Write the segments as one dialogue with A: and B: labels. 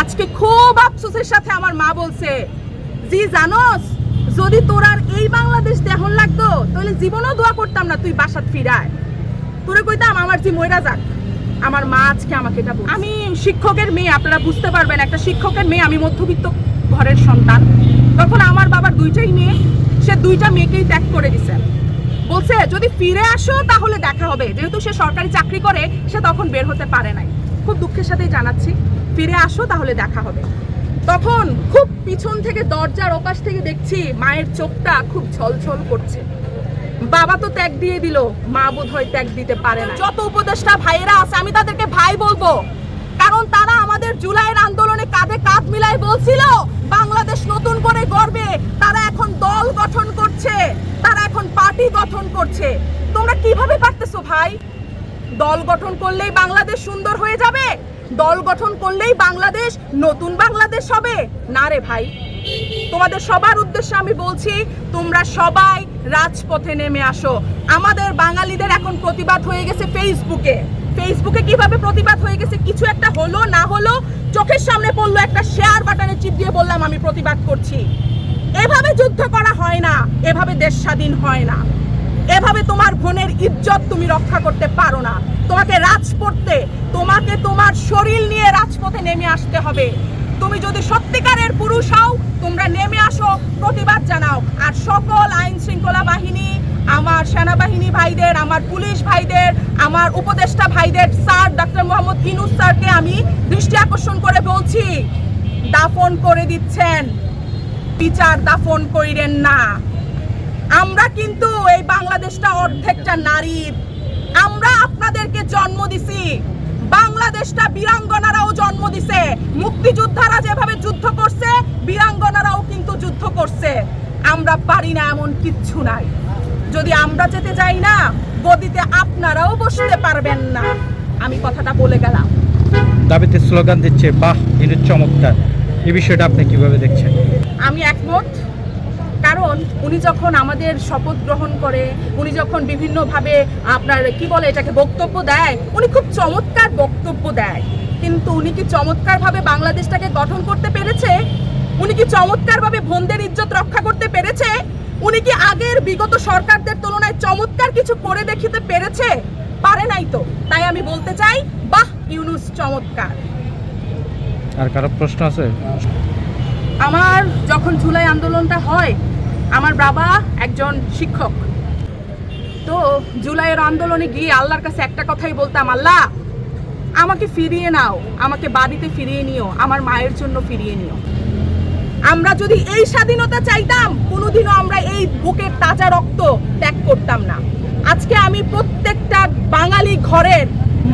A: আজকে খুব আফসোসের সাথে আমার মা বলছে, জি, জানোস, যদি তোর আর এই বাংলাদেশ দেহন লাগতো, তাহলে জীবনও দোয়া করতাম না তুই বাসাত ফিরায়। তোরে কইতাম আমার জি মইরা যাক, আমার মা আজকে আমাকে এটা। আমি শিক্ষকের মেয়ে, আপনারা বুঝতে পারবেন, একটা শিক্ষকের মেয়ে, আমি মধ্যবিত্ত ঘরের সন্তান। তখন আমার বাবার দুইটাই মেয়ে, সে দুইটা মেয়েকেই ত্যাগ করে দিছে। বলছে, যদি ফিরে আসো, তাহলে দেখা হবে। যেহেতু সে সরকারি চাকরি করে, সে তখন বের হতে পারে নাই। খুব দুঃখের সাথেই জানাচ্ছি। ফিরে আসো, তাহলে দেখা হবে। তখন খুব পিছন থেকে দরজার ওপাশ থেকে দেখছি মায়ের চোখটা খুব ঝলঝল করছে। বাবা তো ত্যাগ দিয়ে দিল, মা বোধ হয় ত্যাগ দিতে পারে না। যত উপদেষ্টা ভাইয়েরা আছে, আমি তাদেরকে ভাই বলব। কারণ তারা আমাদের জুলাইয়ের আন্দোলনে কাঁধে কাঁধ মিলাই বলছিল, বাংলাদেশ নতুন করে গড়বে। তারা এখন দল গঠন করছে, তারা এখন পার্টি গঠন করছে। তোমরা কীভাবে পারতেছো ভাই? দল গঠন করলেই বাংলাদেশ সুন্দর হয়ে যাবে। দল গঠন করলেই বাংলাদেশ নতুন বাংলাদেশ হবে। না রে ভাই, তোমাদের সবার উদ্দেশ্যে আমি বলছি, তোমরা সবাই রাজপথে নেমে আসো। আমাদের বাঙালিদের এখন প্রতিবাদ হয়ে গেছে ফেসবুকে ফেসবুকে কীভাবে প্রতিবাদ হয়ে গেছে কিছু একটা হলো, না হলো, চোখের সামনে পড়ল একটা শেয়ার বাটনে চিপ দিয়ে বললাম, আমি প্রতিবাদ করছি। এভাবে যুদ্ধ করা হয় না, এভাবে দেশ স্বাধীন হয় না। এভাবে তোমার বোনের ইজ্জত তুমি রক্ষা করতে পারো না। তোমাকে রাজপথে, তোমাকে তোমার শরীর নিয়ে রাজপথে নেমে আসতে হবে। তুমি যদি সত্যিকারের পুরুষ হও, তোমরা নেমে আসো, প্রতিবাদ জানাও। আর সকল আইন শৃঙ্খলা বাহিনী, আমার সেনাবাহিনী ভাইদের, আমার পুলিশ ভাইদের, আমার উপদেষ্টা ভাইদের, স্যার ডক্টর মোহাম্মদ ইনুস স্যারকে আমি দৃষ্টি আকর্ষণ করে বলছি, দাফন করে দিচ্ছেন। বিচার দাফন কইরেন না। আমরা কিন্তু এই বাংলাদেশটা অর্ধেকটা নারীর আমরা আপনাদেরকে জন্ম দিছি। বাংলাদেশটা বীরাঙ্গনারাও জন্ম দিছে। মুক্তিযোদ্ধারা যেভাবে যুদ্ধ করছে বীরাঙ্গনারাও কিন্তু যুদ্ধ করছে। আমরা পারি না এমন কিচ্ছু নাই। যদি আমরা যেতে যাই না গদিতে আপনারাও বসতে পারবেন না। আমি কথাটা বলে গেলাম।
B: দাবিতে স্লোগান দিচ্ছে বাহ এটা চমৎকার। এই বিষয়টা আপনি কীভাবে দেখছেন?
A: আমি একমত। কারণ উনি যখন আমাদের শপথ গ্রহণ করে উনি যখন বিভিন্নভাবে আপনার কি বলে এটাকে বক্তব্য দেয় উনি খুব চমৎকার বক্তব্য দেয়। কিন্তু উনি কি চমৎকারভাবে বাংলাদেশটাকে গঠন করতে পেরেছে? উনি কি চমৎকারভাবে বোনদের ইজ্জত রক্ষা করতে পেরেছে? উনি কি আগের বিগত সরকারদের তুলনায় চমৎকার কিছু করে দেখিতে পেরেছে? পারে নাই তো। তাই আমি বলতে চাই বাহ ইউনুস চমৎকার।
B: আর কারও প্রশ্ন আছে?
A: আমার যখন জুলাই আন্দোলনটা হয় আমার বাবা একজন শিক্ষক। তো জুলাইয়ের আন্দোলনে গিয়ে আল্লাহর কাছে একটা কথাই বলতাম, আল্লাহ, আমাকে ফিরিয়ে নাও, আমাকে বাড়িতে ফিরিয়ে নিও, আমার মায়ের জন্য ফিরিয়ে নিও। আমরা যদি এই স্বাধীনতা চাইতাম, কোনোদিনও আমরা এই বুকের তাজা রক্ত ত্যাগ করতাম না। আজকে আমি প্রত্যেকটা বাঙালি ঘরের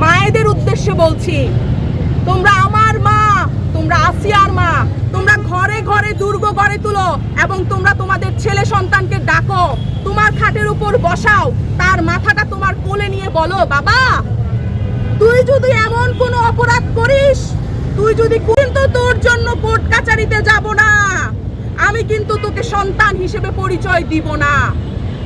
A: মায়েদের উদ্দেশ্যে বলছি, তোমরা আমার মা, তোমরা আসিয়ার মা, তোমরা ঘরে ঘরে দুর্গ গড়ে তুলো এবং তোমরা ছেলে সন্তানকে ডাকো, তোমার খাটের উপর বসাও, তার মাথাটা তোমার কোলে নিয়ে বলো, বাবা। তুই যদি এমন কোনো অপরাধ করিস, তুই যদি কিন্তু তোর জন্য কোর্ট কাচারিতে যাব না, আমি কিন্তু তোকে সন্তান হিসেবে পরিচয় দিব না।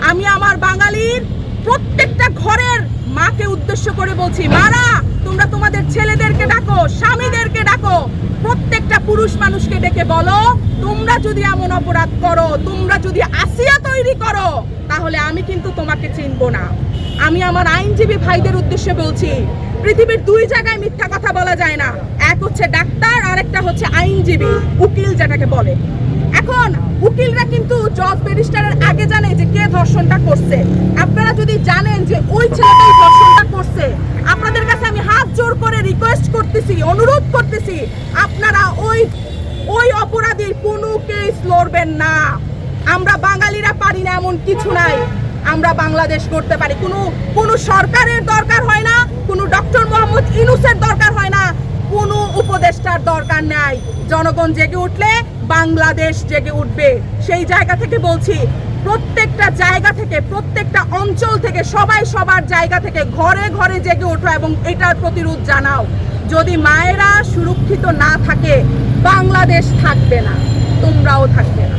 A: আমি আমার বাঙালির প্রত্যেকটা ঘরের মাকে উদ্দেশ্য করে বলছি, মারা, তোমরা তোমাদের ছেলেদেরকে ডাকো, স্বামীদেরকে ডাকো। প্রত্যেকটা পুরুষ মানুষকে ডেকে বলো, তোমরা যদি এমন অপরাধ করো, তোমরা যদি আসিয়া তৈরি করো, তাহলে আমি কিন্তু তোমাকে চিনবো না। আমি আমার আইনজীবী ভাইদের উদ্দেশ্যে বলছি, পৃথিবীর দুই জায়গায় মিথ্যা কথা বলা যায় না। এক হচ্ছে ডাক্তার আর একটা হচ্ছে আইনজীবী। উকিল যেটাকে বলে। এখন উকিলরা কিন্তু জজ ব্যারিস্টারের আগে জানে যে কে ধর্ষণটা করছে। আপনারা যদি জানেন যে ওই ছেলেটাই ধর্ষণটা করছে, আপনাদের কাছে আমি হাত জোর করে রিকোয়েস্ট করতেছি, অনুরোধ করতেছি, আপনারা ওই ওই অপরাধীর কোনো কেস লড়বেন না। আমরা বাঙালিরা পারি না এমন কিছু নাই। আমরা বাংলাদেশ করতে পারি। কোনো কোনো সরকারের দরকার হয় না, কোনো ডক্টর মোহাম্মদ ইনুসের দরকার হয় না। কোনো উপদেষ্টার দরকার নাই। জনগণ জেগে উঠলে বাংলাদেশ জেগে উঠবে। সেই জায়গা থেকে বলছি, প্রত্যেকটা জায়গা থেকে, প্রত্যেকটা অঞ্চল থেকে, সবাই সবার জায়গা থেকে ঘরে ঘরে জেগে ওঠো এবং এটার প্রতিরোধ জানাও। যদি মায়েরা সুরক্ষিত না থাকে, বাংলাদেশ থাকবে না, তোমরাও থাকবে না।